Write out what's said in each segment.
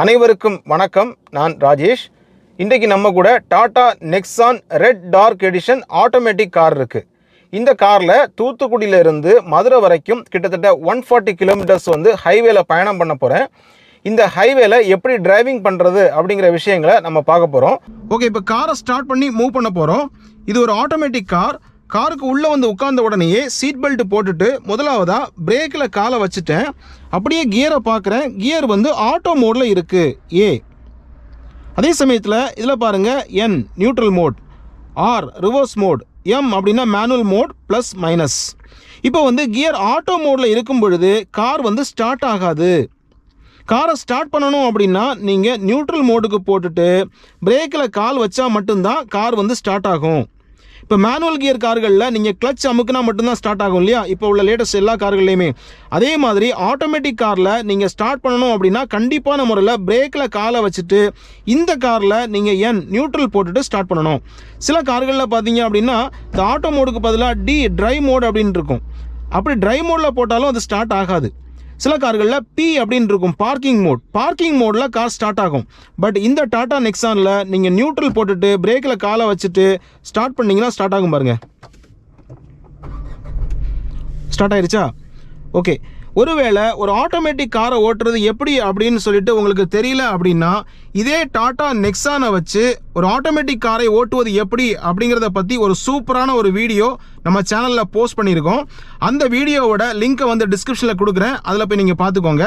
அனைவருக்கும் வணக்கம். நான் ராஜேஷ். இன்றைக்கு நம்ம கூட Tata Nexon red dark edition automatic car இருக்குது இந்த காரில் தூத்துக்குடியில இருந்து மதுரை வரைக்கும் கிட்டத்தட்ட ஒன் ஃபார்ட்டி கிலோமீட்டர்ஸ் வந்து ஹைவேல பயணம் பண்ண போகிறேன் இந்த ஹைவேல எப்படி டிரைவிங் பண்ணுறது அப்படிங்கிற விஷயங்களை நம்ம பார்க்க போகிறோம் ஓகே இப்போ காரை ஸ்டார்ட் பண்ணி மூவ் பண்ண போகிறோம் இது ஒரு ஆட்டோமேட்டிக் கார். காருக்கு உள்ளே வந்து உட்கார்ந்த உடனேயே சீட் பெல்ட் போட்டுட்டு முதலாவதாக பிரேக்கில் காலை வச்சுட்டேன். அப்படியே கியரை பார்க்குறேன். கியர் வந்து ஆட்டோ மோடில் இருக்குது ஏ அதே சமயத்தில் இதில் பாருங்கள் N neutral mode R reverse mode M அப்படின்னா மேனுவல் மோட் ப்ளஸ் மைனஸ் இப்போ வந்து கியர் ஆட்டோ மோடில் இருக்கும் பொழுது கார் வந்து ஸ்டார்ட் ஆகாது. காரை ஸ்டார்ட் பண்ணணும் அப்படின்னா நீங்கள் நியூட்ரல் மோடுக்கு போட்டுட்டு பிரேக்கில் கால் வச்சா மட்டும்தான் கார் வந்து ஸ்டார்ட் ஆகும். இப்போ மேனுவல் கியர் கார்களில் நீங்கள் கிளச் அமுக்குனா மட்டும்தான் ஸ்டார்ட் ஆகும் இல்லையா? இப்போ உள்ள லேட்டஸ்ட் எல்லா கார்கள்லையுமே. அதே மாதிரி ஆட்டோமேட்டிக் காரில் நீங்கள் ஸ்டார்ட் பண்ணணும் அப்படின்னா கண்டிப்பான முறையில் பிரேக்கில் காலை வச்சுட்டு இந்த காரில் நீங்கள் என் நியூட்ரல் போட்டுட்டு ஸ்டார்ட் பண்ணணும்? சில கார்களில் பார்த்தீங்க அப்படின்னா இந்த ஆட்டோ மோடுக்கு பதிலாக டி ட்ரை மோட் அப்படின்னு இருக்கும். அப்படி ட்ரை மோடில் போட்டாலும் அது ஸ்டார்ட் ஆகாது. சில கார்களில் பி அப்படின்னு இருக்கும் பார்க்கிங் மோட் பார்க்கிங் மோடில் கார் ஸ்டார்ட் ஆகும். பட் இந்த டாடா நெக்ஸானில் நீங்கள் நியூட்ரல் போட்டுட்டு பிரேக்கில் காலை வச்சுட்டு ஸ்டார்ட் பண்ணீங்கன்னா ஸ்டார்ட் ஆகும் பாருங்கள் ஸ்டார்ட் ஆயிருச்சா? ஓகே ஒருவேளை ஒரு ஆட்டோமேட்டிக் காரை ஓட்டுறது எப்படி அப்படின்னு சொல்லிட்டு உங்களுக்கு தெரியல அப்படின்னா இதே டாடா நெக்ஸானை வச்சு ஒரு ஆட்டோமேட்டிக் காரை ஓட்டுவது எப்படி அப்படிங்கிறத பற்றி ஒரு சூப்பரான ஒரு வீடியோ நம்ம சேனலில் போஸ்ட் பண்ணியிருக்கோம். அந்த வீடியோவோட லிங்க்கை வந்து டிஸ்கிரிப்ஷனில் கொடுக்குறேன். அதில் போய் நீங்கள் பார்த்துக்கோங்க.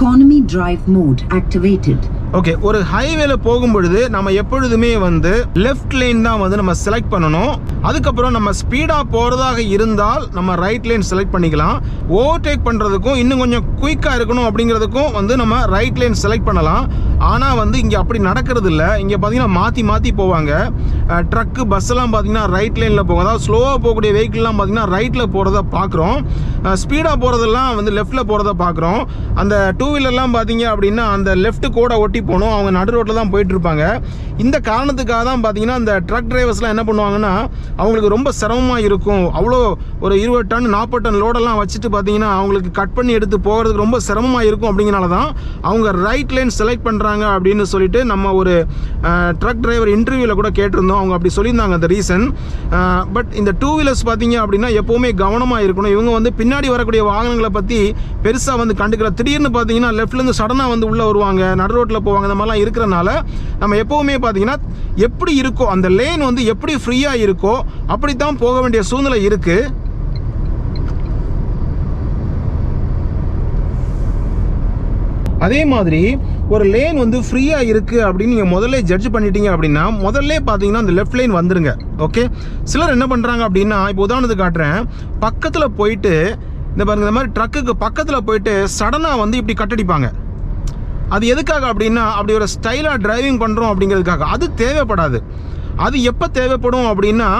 Economy drive mode activated. Okay ஒரு ஹைவேல போகும் பொழுது நம்ம எப்பொழுதுமே வந்து லெஃப்ட் லைன் தான் வந்து நம்ம செலக்ட் பண்ணணும் அதுக்கப்புறம் நம்ம ஸ்பீடாக போகிறதாக இருந்தால் நம்ம ரைட் லைன் செலக்ட் பண்ணிக்கலாம். ஓவர்டேக் பண்ணுறதுக்கும் இன்னும் கொஞ்சம் குயிக்காக இருக்கணும் அப்படிங்கிறதுக்கும் வந்து நம்ம ரைட் லைன் செலக்ட் பண்ணலாம். ஆனால் வந்து இங்கே அப்படி நடக்கிறது இல்லை இங்கே பார்த்தீங்கன்னா மாற்றி மாற்றி போவாங்க. ட்ரக்கு பஸ்ஸெல்லாம் பார்த்தீங்கன்னா ரைட் லைனில் போகும். அதாவது ஸ்லோவாக போகக்கூடிய வெஹிக்கிள்லாம் பார்த்தீங்கன்னா ரைட்டில் போகிறத பார்க்குறோம் ஸ்பீடாக போகிறதெல்லாம் வந்து லெஃப்ட்டில் போகிறத பார்க்குறோம் அந்த டூ வீலர்லாம் பார்த்தீங்க அப்படின்னா அந்த லெஃப்ட் கூட ஒட்டி போகணும். அவங்க நடு ரோட்டில் தான் போயிட்டு இருப்பாங்க. இந்த காரணத்துக்காக தான் பார்த்தீங்கன்னா அந்த ட்ரக் டிரைவர்ஸ்லாம் என்ன பண்ணுவாங்கன்னா அவங்களுக்கு ரொம்ப சிரமமாக இருக்கும். அவ்வளோ ஒரு இருபது டன் நாற்பது டன் லோடெல்லாம் வச்சுட்டு பார்த்தீங்கன்னா அவங்களுக்கு கட் பண்ணி எடுத்து போகிறதுக்கு ரொம்ப சிரமமாக இருக்கும் அப்படிங்கிறனால தான் அவங்க ரைட் லைன் செலக்ட் பண்ணுறாங்க அப்படின்னு சொல்லிட்டு நம்ம ஒரு ட்ரக் டிரைவர் இன்டர்வியூவில் கூட கேட்டிருந்தோம். அவங்க அப்படி சொல்லியிருந்தாங்க அந்த ரீசன் பட் இந்த டூ வீலர்ஸ் பார்த்தீங்க அப்படின்னா எப்போவுமே கவனமாக இருக்கணும். இவங்க வந்து பின்னாடி வரக்கூடிய வாகனங்களை பற்றி பெருசாக வந்து கண்டுக்கிற திடீர்னு பார்த்தீங்கன்னா லெஃப்ட்லேருந்து சடனாக வந்து உள்ளே வருவாங்க நடு ரோட்டில் போவாங்க இந்த மாதிரிலாம் இருக்கிறனால நம்ம எப்போவுமே பார்த்தீங்கன்னா எப்படி இருக்கோ அந்த லேன் வந்து எப்படி ஃப்ரீயாக இருக்கோ அப்படி தான் போக வேண்டிய சூழ்நிலை இருக்குது அதே மாதிரி ஒரு லேன் வந்து ஃப்ரீயாக இருக்குது அப்படின்னு நீங்கள் முதல்ல ஜட்ஜ் பண்ணிட்டீங்க அப்படின்னா முதல்ல பார்த்தீங்கன்னா அந்த லெஃப்ட் லைன் வந்துருங்க. ஓகே சிலர் என்ன பண்ணுறாங்க அப்படின்னா இப்போ உதாரணத்துக்கு காட்டுறேன். பக்கத்தில் போயிட்டு இந்த பாருங்க இந்த மாதிரி ட்ரக்குக்கு பக்கத்தில் போயிட்டு சடனாக வந்து இப்படி கட்டடிப்பாங்க அது எதுக்காக அப்படின்னா அப்படி ஒரு ஸ்டைலாக டிரைவிங் பண்ணுறோம் அப்படிங்கிறதுக்காக. அது தேவைப்படாது. அது எப்போ தேவைப்படும் அப்படின்னா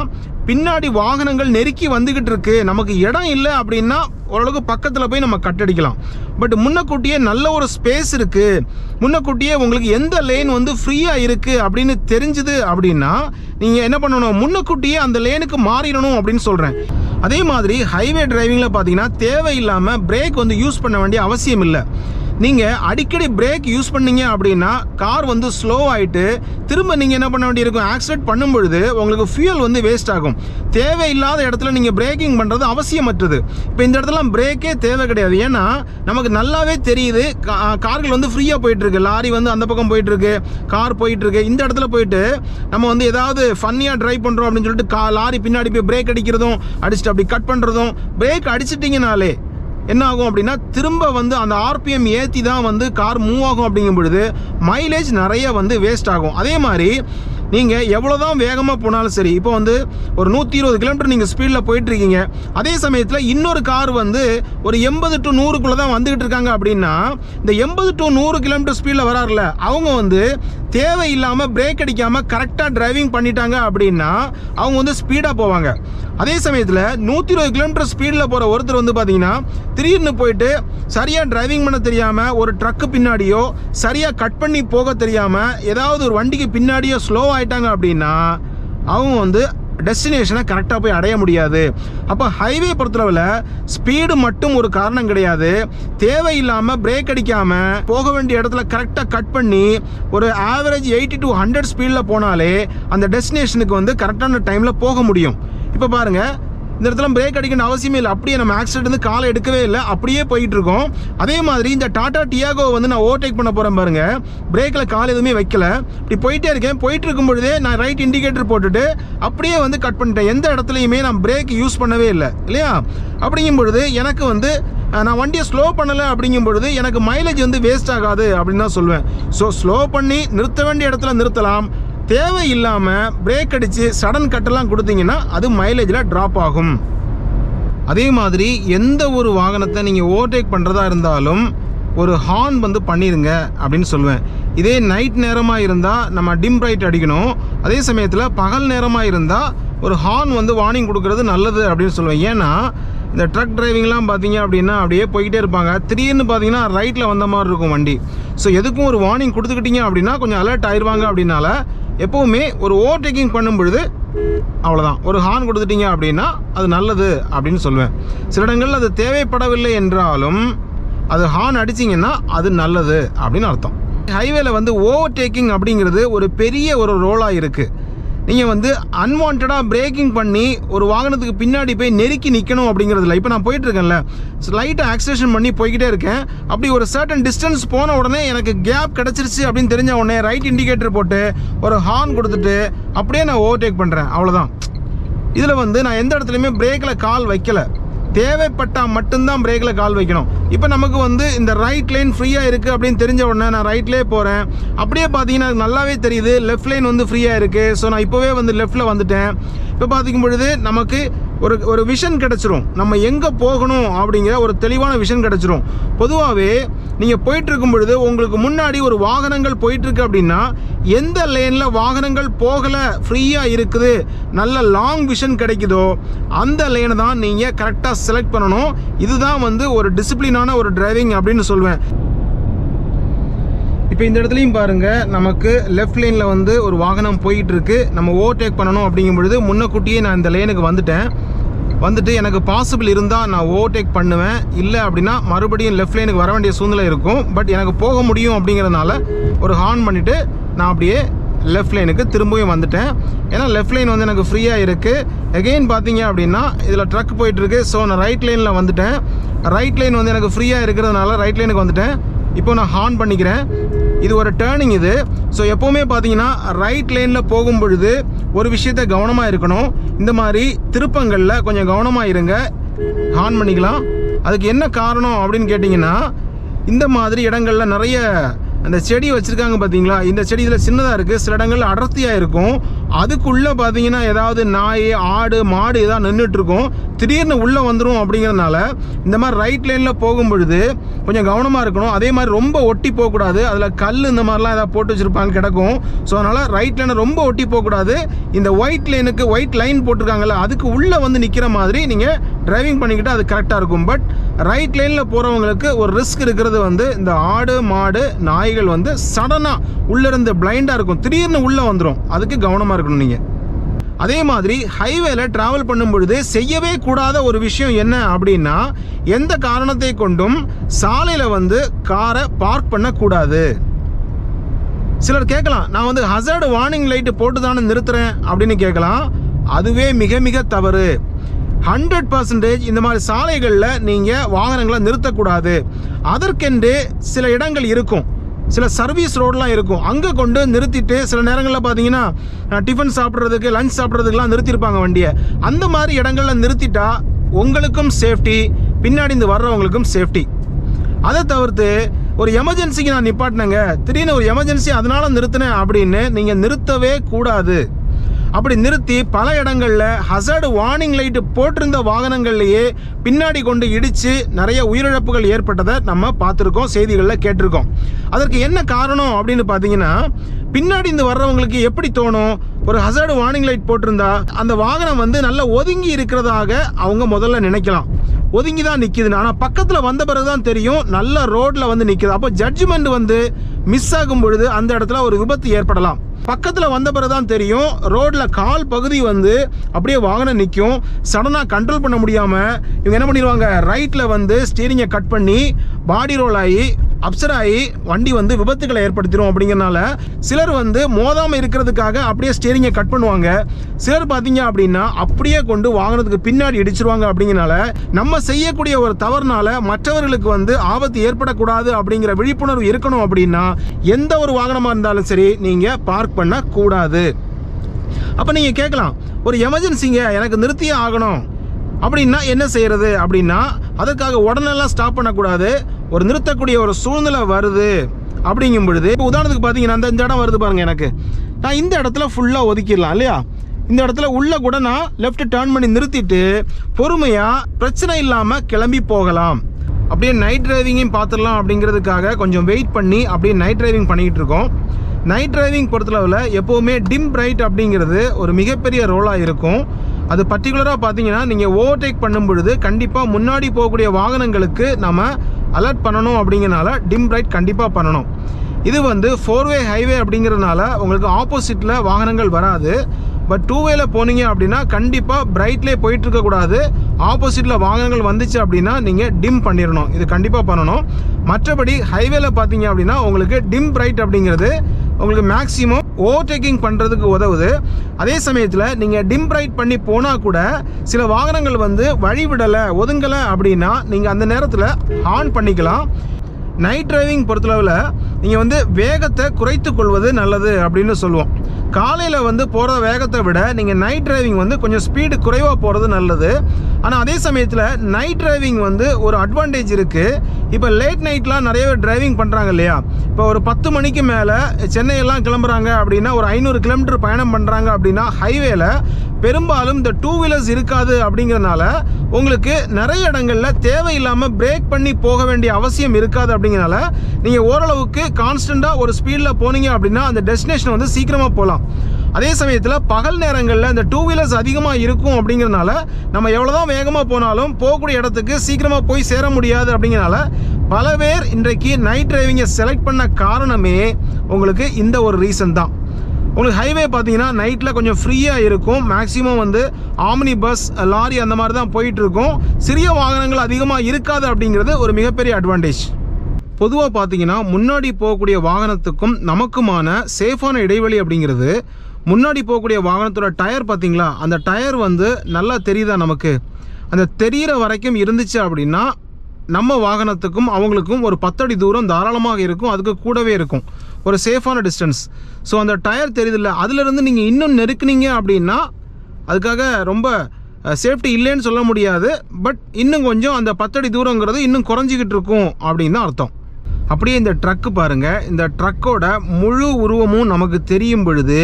பின்னாடி வாகனங்கள் நெருக்கி வந்துக்கிட்டு இருக்கு. நமக்கு இடம் இல்லை அப்படின்னா ஓரளவுக்கு பக்கத்தில் போய் நம்ம கட்டடிக்கலாம். பட் முன்னக்கூட்டியே நல்ல ஒரு ஸ்பேஸ் இருக்குது முன்னக்கூட்டியே உங்களுக்கு எந்த லேன் வந்து ஃப்ரீயாக இருக்குது அப்படின்னு தெரிஞ்சுது அப்படின்னா நீங்கள் என்ன பண்ணணும்? முன்னக்கூட்டியே அந்த லேனுக்கு மாறிடணும் அப்படின்னு சொல்கிறேன் அதே மாதிரி ஹைவே டிரைவிங்கில் பார்த்தீங்கன்னா தேவையில்லாமல் பிரேக் வந்து யூஸ் பண்ண வேண்டிய அவசியம் இல்லை. நீங்கள் அடிக்கடி பிரேக் யூஸ் பண்ணீங்க அப்படின்னா கார் வந்து ஸ்லோ ஆகிட்டு திரும்ப நீங்கள் என்ன பண்ண வேண்டியிருக்கும்? ஆக்சிடென்ட் பண்ணும் பொழுது உங்களுக்கு ஃபியூல் வந்து வேஸ்ட் ஆகும். தேவையில்லாத இடத்துல நீங்கள் பிரேக்கிங் பண்ணுறது அவசியமற்றது. இப்போ இந்த இடத்துல பிரேக்கே தேவை கிடையாது. ஏன்னா நமக்கு நல்லாவே தெரியுது கா- கார்கள் வந்து ஃப்ரீயாக போயிட்டுருக்கு. லாரி வந்து அந்த பக்கம் போயிட்டுருக்கு கார் போயிட்டுருக்கு. இந்த இடத்துல போயிட்டு நம்ம வந்து ஏதாவது ஃபன்னியாக ட்ரைவ் பண்ணுறோம் அப்படின்னு சொல்லிட்டு கா லாரி பின்னாடி போய் பிரேக் அடிக்கிறதும் அடிச்சுட்டு அப்படி கட் பண்ணுறதும் பிரேக் அடிச்சிட்டிங்கனாலே என்ன ஆகும் அப்படின்னா திரும்ப வந்து அந்த ஆர்பிஎம் ஏற்றி தான் வந்து கார் மூவ் ஆகும் அப்படிங்கும் பொழுது மைலேஜ் நிறைய வந்து வேஸ்ட் ஆகும். அதே மாதிரி நீங்கள் எவ்வளோ தான் வேகமாக போனாலும் சரி இப்போ வந்து ஒரு நூற்றி இருபது கிலோமீட்டர் நீங்கள் ஸ்பீடில் போயிட்டுருக்கீங்க. அதே சமயத்தில் இன்னொரு கார் வந்து ஒரு எண்பது டு நூறுக்குள்ளே தான் வந்துகிட்டு இருக்காங்க அப்படின்னா இந்த எண்பது டு நூறு கிலோமீட்டர் ஸ்பீடில் வராருல அவங்க வந்து தேவையில்லாமல் பிரேக் அடிக்காமல் கரெக்டாக டிரைவிங் பண்ணிட்டாங்க அப்படின்னா அவங்க வந்து ஸ்பீடாக போவாங்க. அதே சமயத்தில் நூற்றி இருபது கிலோமீட்டர் ஸ்பீடில் போகிற ஒருத்தர் வந்து பார்த்தீங்கன்னா திடீர்னு போயிட்டு சரியாக டிரைவிங் பண்ண தெரியாமல் ஒரு ட்ரக்கு பின்னாடியோ சரியாக கட் பண்ணி போக தெரியாமல் ஏதாவது ஒரு வண்டிக்கு பின்னாடியோ ஸ்லோ ஆயிட்டாங்க அப்படின்னா அவங்க வந்து டெஸ்டினேஷனை கரெக்டாக போய் அடைய முடியாது. அப்போ ஹைவே பொறுத்தளவில் ஸ்பீடு மட்டும் ஒரு காரணம் கிடையாது. தேவையில்லாமல் பிரேக் அடிக்காமல் போக வேண்டிய இடத்துல கரெக்டாக கட் பண்ணி ஒரு ஆவரேஜ் எயிட்டி டு ஹண்ட்ரட் ஸ்பீடில் போனாலே அந்த டெஸ்டினேஷனுக்கு வந்து கரெக்டான டைமில் போக முடியும். இப்போ பாருங்கள் இந்த இடத்துல பிரேக் அடிக்கணும் அவசியமே இல்லை. அப்படியே நம்ம ஆக்சிடென்ட் வந்து காலை எடுக்கவே இல்லை. அப்படியே போயிட்டு இருக்கோம் அதே மாதிரி இந்த டாடா டியாகோ வந்து நான் ஓவர்டேக் பண்ண போகிறேன் பாருங்க. பிரேக்கில் கால் எதுவுமே வைக்கல. இப்படி போயிட்டே இருக்கேன். போயிட்டு இருக்கும் பொழுதே நான் ரைட் இண்டிகேட்டர் போட்டுட்டு அப்படியே வந்து கட் பண்ணிட்டேன். எந்த இடத்துலையுமே நான் பிரேக் யூஸ் பண்ணவே இல்லை. இல்லையா? அப்படிங்கும் பொழுது எனக்கு வந்து நான் வண்டியை ஸ்லோ பண்ணலை அப்படிங்கும் பொழுது எனக்கு மைலேஜ் வந்து வேஸ்ட் ஆகாது அப்படின்னு தான் சொல்லுவேன் ஸோ ஸ்லோ பண்ணி நிறுத்த வேண்டிய இடத்துல நிறுத்தலாம். தேவையில்லாமல் பிரேக் அடித்து சடன் கட்டெல்லாம் கொடுத்தீங்கன்னா அது மைலேஜில் ட்ராப் ஆகும். அதே மாதிரி எந்த ஒரு வாகனத்தை நீங்கள் ஓவர்டேக் பண்ணுறதா இருந்தாலும் ஒரு ஹார்ன் வந்து பண்ணிடுங்க அப்படின்னு சொல்லுவேன். இதே நைட் நேரமாக இருந்தால் நம்ம டிம் ரைட் அடிக்கணும். அதே சமயத்தில் பகல் நேரமாக இருந்தால் ஒரு ஹார்ன் வந்து வார்னிங் கொடுக்கறது நல்லது அப்படின்னு சொல்லுவேன். ஏன்னா இந்த ட்ரக் டிரைவிங்லாம் பார்த்தீங்க அப்படின்னா அப்படியே போய்கிட்டே இருப்பாங்க. திடீர்னு பார்த்தீங்கன்னா ரைட்டில் வந்த மாதிரி இருக்கும் வண்டி. ஸோ எதுக்கும் ஒரு வார்னிங் கொடுத்துக்கிட்டீங்க அப்படின்னா கொஞ்சம் அலர்ட் ஆயிடுவாங்க அப்படின்னால எப்போவுமே ஒரு ஓவர்டேக்கிங் பண்ணும் பொழுது அவ்வளோதான் ஒரு ஹார்ன் கொடுத்துட்டீங்க அப்படின்னா அது நல்லது அப்படின்னு சொல்லுவேன். சில இடங்களில் அது தேவைப்படவில்லை என்றாலும் அது ஹார்ன் அடிச்சிங்கன்னா அது நல்லது அப்படின்னு அர்த்தம். ஹைவேல வந்து ஓவர்டேக்கிங் அப்படிங்கிறது ஒரு பெரிய ஒரு ரோலாக இருக்குது நீங்கள் வந்து அன்வான்டாக பிரேக்கிங் பண்ணி ஒரு வாகனத்துக்கு பின்னாடி போய் நெருக்கி நிற்கணும் அப்படிங்கிறதுல. இப்போ நான் போயிட்டுருக்கேன்ல. லைட்டாக ஆக்சிலேஷன் பண்ணி போய்கிட்டே இருக்கேன். அப்படி ஒரு சர்டன் டிஸ்டன்ஸ் போன உடனே எனக்கு கேப் கிடச்சிருச்சு அப்படின்னு தெரிஞ்ச உடனே ரைட் இண்டிகேட்டர் போட்டு ஒரு ஹார்ன் கொடுத்துட்டு அப்படியே நான் ஓவர்டேக் பண்ணுறேன் அவ்வளோதான் இதில் வந்து நான் எந்த இடத்துலையுமே பிரேக்கில் கால் வைக்கல. தேவைப்பட்டால் மட்டும்தான் பிரேக்கில் கால் வைக்கணும். இப்போ நமக்கு வந்து இந்த ரைட் லைன் ஃப்ரீயாக இருக்குது அப்படின்னு தெரிஞ்ச உடனே நான் ரைட்லேயே போகிறேன் அப்படியே பார்த்தீங்கன்னா நல்லாவே தெரியுது. லெஃப்ட் லைன் வந்து ஃப்ரீயாக இருக்குது ஸோ நான் இப்போவே வந்து லெஃப்ட்டில் வந்துட்டேன். இப்போ பார்த்திக்கும் பொழுது நமக்கு ஒரு ஒரு விஷன் கிடச்சிரும். நம்ம எங்கே போகணும் அப்படிங்கிற ஒரு தெளிவான விஷன் கிடச்சிரும். பொதுவாகவே நீங்கள் போயிட்டு இருக்கும் பொழுது உங்களுக்கு முன்னாடி ஒரு வாகனங்கள் போயிட்டுருக்கு அப்படின்னா எந்த லேனில் வாகனங்கள் போகலை ஃப்ரீயாக இருக்குது நல்ல லாங் விஷன் கிடைக்குதோ அந்த லேனை தான் நீங்கள் கரெக்டாக செலக்ட் பண்ணணும். இதுதான் வந்து ஒரு டிசிப்ளினான ஒரு டிரைவிங் அப்படின்னு சொல்லுவேன் இப்போ இந்த இடத்துலையும் பாருங்கள் நமக்கு லெஃப்ட் லைனில் வந்து ஒரு வாகனம் போயிட்டுருக்கு. நம்ம ஓவர்டேக் பண்ணணும் அப்படிங்கும் பொழுது முன்னக்கூட்டியே நான் இந்த லேனுக்கு வந்துட்டேன். வந்துட்டு எனக்கு பாசிபிள் இருந்தால் நான் ஓவர்டேக் பண்ணுவேன். இல்லை அப்படின்னா மறுபடியும் லெஃப்ட் லைனுக்கு வர வேண்டிய சூழ்நிலை இருக்கும். பட் எனக்கு போக முடியும் அப்படிங்கிறதுனால ஒரு ஹார்ன் பண்ணிவிட்டு நான் அப்படியே லெஃப்ட் லைனுக்கு திரும்பவும் வந்துட்டேன். ஏன்னா லெஃப்ட் லைன் வந்து எனக்கு ஃப்ரீயாக இருக்குது எகெயின் பார்த்தீங்க அப்படின்னா இதில் ட்ரக் போயிட்டுருக்கு ஸோ நான் ரைட் லைனில் வந்துட்டேன். ரைட் லைன் வந்து எனக்கு ஃப்ரீயாக இருக்கிறதுனால ரைட் லைனுக்கு வந்துட்டேன். இப்போ நான் ஹார்ன் பண்ணிக்கிறேன். இது ஒரு டேர்னிங் இது. ஸோ எப்போவுமே பார்த்தீங்கன்னா ரைட் லைனில் போகும் பொழுது ஒரு விஷயத்த கவனமாக இருக்கணும். இந்த மாதிரி திருப்பங்களில் கொஞ்சம் கவனமாக இருங்க. ஹார்ன் பண்ணிக்கலாம். அதுக்கு என்ன காரணம் அப்படின்னு கேட்டிங்கன்னா இந்த மாதிரி இடங்களில் நிறைய அந்த செடி வச்சுருக்காங்க பார்த்தீங்களா இந்த செடி இதில் சின்னதாக இருக்குது சில இடங்கள் அடர்த்தியாக இருக்கும். அதுக்குள்ளே பார்த்தீங்கன்னா ஏதாவது நாய் ஆடு மாடு எதாவது நின்றுட்டுருக்கும் திடீர்னு உள்ளே வந்துடும் அப்படிங்கிறதுனால இந்த மாதிரி ரைட் லைனில் போகும் பொழுது கொஞ்சம் கவனமாக இருக்கணும். அதே மாதிரி ரொம்ப ஒட்டி போகக்கூடாது. அதில் கல் இந்த மாதிரிலாம் ஏதாவது போட்டு வச்சுருப்பாங்க கிடக்கும். ஸோ அதனால் ரைட் லைனை ரொம்ப ஒட்டி போகக்கூடாது. இந்த ஒயிட் லைனுக்கு ஒயிட் லைன் போட்டிருக்காங்கல்ல அதுக்கு உள்ளே வந்து நிற்கிற மாதிரி நீங்கள் டிரைவிங் பண்ணிக்கிட்டு அது கரெக்டாக இருக்கும். பட் ரைட் லைனில் போகிறவங்களுக்கு ஒரு ரிஸ்க் இருக்கிறது வந்து இந்த ஆடு மாடு நாய்கள் வந்து சடனாக உள்ளிருந்து பிளைண்டாக இருக்கும். திடீர்னு உள்ளே வந்துடும் அதுக்கு கவனமாக இருக்கணும் நீங்கள் அதே மாதிரி ஹைவேல டிராவல் பண்ணும் பொழுது செய்யவே கூடாத ஒரு விஷயம் என்ன அப்படின்னா எந்த காரணத்தை கொண்டும் சாலையில் வந்து காரை பார்க் பண்ணக்கூடாது. சிலர் கேட்கலாம் நான் வந்து ஹசர்டு வார்னிங் லைட்டு போட்டு தானே நிறுத்துறேன் அப்படின்னு கேட்கலாம். அதுவே மிக மிக தவறு. ஹண்ட்ரட் பர்சன்டேஜ் இந்த மாதிரி சாலைகளில் நீங்கள் வாகனங்களை நிறுத்தக்கூடாது. அதற்கென்று சில இடங்கள் இருக்கும். சில சர்வீஸ் ரோடெலாம் இருக்கும். அங்கே கொண்டு நிறுத்திட்டு சில நேரங்களில் பார்த்தீங்கன்னா டிஃபன் சாப்பிட்றதுக்கு லஞ்ச் சாப்பிட்றதுக்குலாம் நிறுத்தியிருப்பாங்க வண்டியை. அந்த மாதிரி இடங்களில் நிறுத்திட்டா உங்களுக்கும் சேஃப்டி பின்னாடி இருந்து வர்றவங்களுக்கும் சேஃப்டி அதை தவிர்த்து ஒரு எமர்ஜென்சிக்கு நான் நிப்பாட்டினேங்க. திடீர்னு ஒரு எமர்ஜென்சி அதனால் நிறுத்தினேன் அப்படின்னு நீங்கள் நிறுத்தவே கூடாது. அப்படி நிறுத்தி பல இடங்களில் ஹசர்டு வார்னிங் லைட்டு போட்டிருந்த வாகனங்கள்லேயே பின்னாடி கொண்டு இடித்து நிறைய உயிரிழப்புகள் ஏற்பட்டதை நம்ம பார்த்துருக்கோம் செய்திகளில் கேட்டிருக்கோம். அதற்கு என்ன காரணம் அப்படின்னு பார்த்தீங்கன்னா பின்னாடி இருந்து வர்றவங்களுக்கு எப்படி தோணும்? ஒரு ஹசர்டு வார்னிங் லைட் போட்டிருந்தா அந்த வாகனம் வந்து நல்லா ஒதுங்கி இருக்கிறதாக அவங்க முதல்ல நினைக்கலாம். ஒதுங்கி தான் நிற்கிதுன்னு ஆனால் பக்கத்தில் வந்த பிறகு தான் தெரியும் நல்ல ரோட்டில் வந்து நிற்கிது அப்போ ஜட்ஜ்மெண்ட் வந்து மிஸ் ஆகும் பொழுது அந்த இடத்துல ஒரு விபத்து ஏற்படலாம். பக்கத்தில் வந்த பிறகு தான் தெரியும். ரோட்டில் கால் பகுதி வந்து அப்படியே வாகனம் நிற்கும் சடனாக கண்ட்ரோல் பண்ண முடியாமல் இவங்க என்ன பண்ணிடுவாங்க? ரைட்டில் வந்து ஸ்டீரிங்கை கட் பண்ணி பாடி ரோல் ஆகி அப்சர் ஆகி வண்டி வந்து விபத்துகளை ஏற்படுத்திடும் அப்படிங்கிறனால சிலர் வந்து மோதாமல் இருக்கிறதுக்காக அப்படியே ஸ்டேரிங்கை கட் பண்ணுவாங்க. சிலர் பார்த்தீங்க அப்படின்னா அப்படியே கொண்டு வாகனத்துக்கு பின்னாடி இடிச்சிருவாங்க அப்படிங்கிறனால நம்ம செய்யக்கூடிய ஒரு தவறுனால மற்றவர்களுக்கு வந்து ஆபத்து ஏற்படக்கூடாது அப்படிங்கிற விழிப்புணர்வு இருக்கணும் அப்படின்னா எந்த ஒரு வாகனமாக இருந்தாலும் சரி நீங்கள் பார்க் பண்ணக்கூடாது. அப்போ நீங்கள் கேட்கலாம் ஒரு எமர்ஜென்சிங்க எனக்கு நிறுத்தியே ஆகணும். அப்படின்னா என்ன செய்யறது? அப்படின்னா அதற்காக உடனெல்லாம் ஸ்டாப் பண்ணக்கூடாது. ஒரு நிறுத்தக்கூடிய ஒரு சூழ்நிலை வருது. அப்படிங்கும் பொழுது இப்போ உதாரணத்துக்கு பார்த்தீங்கன்னா அந்த இந்த இடம் வருது பாருங்க எனக்கு. நான் இந்த இடத்துல ஃபுல்லாக ஒதுக்கிடலாம் இல்லையா? இந்த இடத்துல உள்ள கூட நான் லெஃப்ட் டேர்ன் பண்ணி நிறுத்திட்டு பொறுமையாக பிரச்சனை இல்லாமல் கிளம்பி போகலாம். அப்படியே நைட் டிரைவிங்கையும் பார்த்துடலாம் அப்படிங்கிறதுக்காக கொஞ்சம் வெயிட் பண்ணி அப்படியே நைட் டிரைவிங் பண்ணிக்கிட்டு இருக்கோம். நைட் டிரைவிங் பொறுத்தளவில் எப்போவுமே டிம் பிரைட் அப்படிங்கிறது ஒரு மிகப்பெரிய ரோலாக இருக்கும். அது பர்டிகுலராக பார்த்தீங்கன்னா நீங்கள் ஓவர்டேக் பண்ணும் பொழுது கண்டிப்பாக முன்னாடி போகக்கூடிய வாகனங்களுக்கு நம்ம அலர்ட் பண்ணணும் அப்படிங்கிறனால டிம் ரைட் கண்டிப்பாக பண்ணணும். இது வந்து ஃபோர்வே ஹைவே அப்படிங்கிறதுனால உங்களுக்கு ஆப்போசிட்டில் வாகனங்கள் வராது. பட் டூ வேல போனீங்க அப்படின்னா கண்டிப்பாக பிரைட்லேயே போயிட்டு இருக்கக்கூடாது ஆப்போசிட்டில் வாகனங்கள் வந்துச்சு அப்படின்னா நீங்கள் டிம் பண்ணிடணும் இது கண்டிப்பாக பண்ணணும். மற்றபடி ஹைவேல பார்த்தீங்க அப்படின்னா உங்களுக்கு டிம் பிரைட் அப்படிங்கிறது உங்களுக்கு மேக்ஸிமம் ஓவர்டேக்கிங் பண்ணுறதுக்கு உதவுது. அதே சமயத்தில் நீங்கள் டிம் பிரைட் பண்ணி போனால் கூட சில வாகனங்கள் வந்து வழி விடலை ஒதுங்கலை அப்படின்னா நீங்கள் அந்த நேரத்தில் ஆன் பண்ணிக்கலாம். நைட் டிரைவிங் பொறுத்தளவில் நீங்கள் வந்து வேகத்தை குறைத்து கொள்வது நல்லது அப்படின்னு சொல்லுவோம். காலையில் வந்து போகிற வேகத்தை விட நீங்கள் நைட் டிரைவிங் வந்து கொஞ்சம் ஸ்பீடு குறைவாக போகிறது நல்லது. ஆனால் அதே சமயத்தில் நைட் டிரைவிங் வந்து ஒரு அட்வான்டேஜ் இருக்குது இப்போ லேட் நைட்லாம் நிறைய பேர் டிரைவிங் பண்ணுறாங்க இல்லையா? இப்போ ஒரு பத்து மணிக்கு மேலே சென்னையெல்லாம் கிளம்புறாங்க அப்படின்னா ஒரு ஐநூறு கிலோமீட்டர் பயணம் பண்ணுறாங்க அப்படின்னா ஹைவேல பெரும்பாலும் இந்த டூ வீலர்ஸ் இருக்காது அப்படிங்கிறனால உங்களுக்கு நிறைய இடங்களில் தேவையில்லாமல் பிரேக் பண்ணி போக வேண்டிய அவசியம் இருக்காது அப்படிங்கிறனால நீங்கள் ஓரளவுக்கு கான்ஸ்டண்ட்டாக ஒரு ஸ்பீடில் போனீங்க அப்படின்னா அந்த டெஸ்டினேஷன் வந்து சீக்கிரமாக போகலாம் அதே சமயத்தில் பகல் நேரங்களில் இந்த டூ வீலர்ஸ் அதிகமாக இருக்கும் அப்படிங்கிறனால நம்ம எவ்வளோதான் வேகமாக போனாலும் போகக்கூடிய இடத்துக்கு சீக்கிரமாக போய் சேர முடியாது அப்படிங்கிறனால பல பேர் இன்றைக்கு நைட் டிரைவிங்கை செலக்ட் பண்ண காரணமே உங்களுக்கு இந்த ஒரு ரீசன் தான். உங்களுக்கு ஹைவே பார்த்தீங்கன்னா நைட்டில் கொஞ்சம் ஃப்ரீயாக இருக்கும். மேக்ஸிமம் வந்து ஆம்னி பஸ் லாரி அந்த மாதிரி தான் போயிட்டுருக்கும் சிறிய வாகனங்கள் அதிகமாக இருக்காது அப்படிங்கிறது ஒரு மிகப்பெரிய அட்வான்டேஜ் பொதுவாக பார்த்தீங்கன்னா முன்னாடி போகக்கூடிய வாகனத்துக்கும் நமக்குமான சேஃபான இடைவெளி அப்படிங்கிறது முன்னாடி போகக்கூடிய வாகனத்தோட டயர் பார்த்தீங்களா? அந்த டயர் வந்து நல்லா தெரியுதா நமக்கு? அந்த தெரிகிற வரைக்கும் இருந்துச்சு அப்படின்னா நம்ம வாகனத்துக்கும் அவங்களுக்கும் ஒரு பத்தடி தூரம் தாராளமாக இருக்கும். அதுக்கு கூடவே இருக்கும். ஒரு சேஃபான டிஸ்டன்ஸ் ஸோ அந்த டயர் தெரியுதில்ல அதுலேருந்து நீங்கள் இன்னும் நெருக்குனீங்க அப்படின்னா அதுக்காக ரொம்ப சேஃப்டி இல்லைன்னு சொல்ல முடியாது. பட் இன்னும் கொஞ்சம் அந்த பத்தடி தூரங்கிறது இன்னும் குறைஞ்சிக்கிட்டு இருக்கும் அப்படின்னு தான் அர்த்தம். அப்படியே இந்த ட்ரக்கு பாருங்கள் இந்த ட்ரக்கோட முழு உருவமும் நமக்கு தெரியும் பொழுது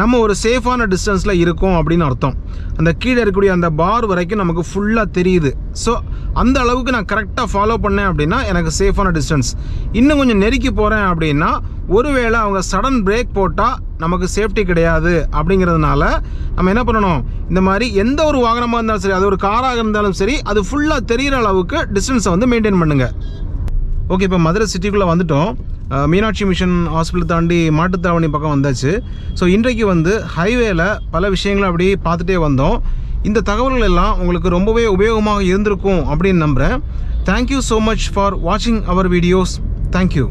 நம்ம ஒரு சேஃபான டிஸ்டன்ஸில் இருக்கோம் அப்படின்னு அர்த்தம். அந்த கீழே இருக்கக்கூடிய அந்த பார் வரைக்கும் நமக்கு ஃபுல்லாக தெரியுது. ஸோ அந்த அளவுக்கு நான் கரெக்டாக ஃபாலோ பண்ணேன் அப்படின்னா எனக்கு சேஃபான டிஸ்டன்ஸ் இன்னும் கொஞ்சம் நெருக்கி போகிறேன் அப்படின்னா ஒருவேளை அவங்க சடன் பிரேக் போட்டால் நமக்கு சேஃப்டி கிடையாது அப்படிங்கிறதுனால நம்ம என்ன பண்ணணும்? இந்த மாதிரி எந்த ஒரு வாகனமாக இருந்தாலும் சரி அது ஒரு காராக இருந்தாலும் சரி அது ஃபுல்லாக தெரிகிற அளவுக்கு டிஸ்டன்ஸை வந்து மெயின்டைன் பண்ணுங்கள் ஓகே இப்போ மதுரை சிட்டிக்குள்ளே வந்துட்டோம். மீனாட்சி மிஷன் ஹாஸ்பிட்டல் தாண்டி மாட்டுத்தாவணி பக்கம் வந்தாச்சு. ஸோ இன்றைக்கு வந்து ஹைவேல பல விஷயங்களை அப்படி பார்த்துட்டே வந்தோம். இந்த தகவல்கள் எல்லாம் உங்களுக்கு ரொம்பவே உபயோகமாக இருந்திருக்கும் அப்படின்னு நம்புகிறேன் தேங்க்யூ ஸோ மச் ஃபார் வாட்சிங் அவர் வீடியோஸ் தேங்க்யூ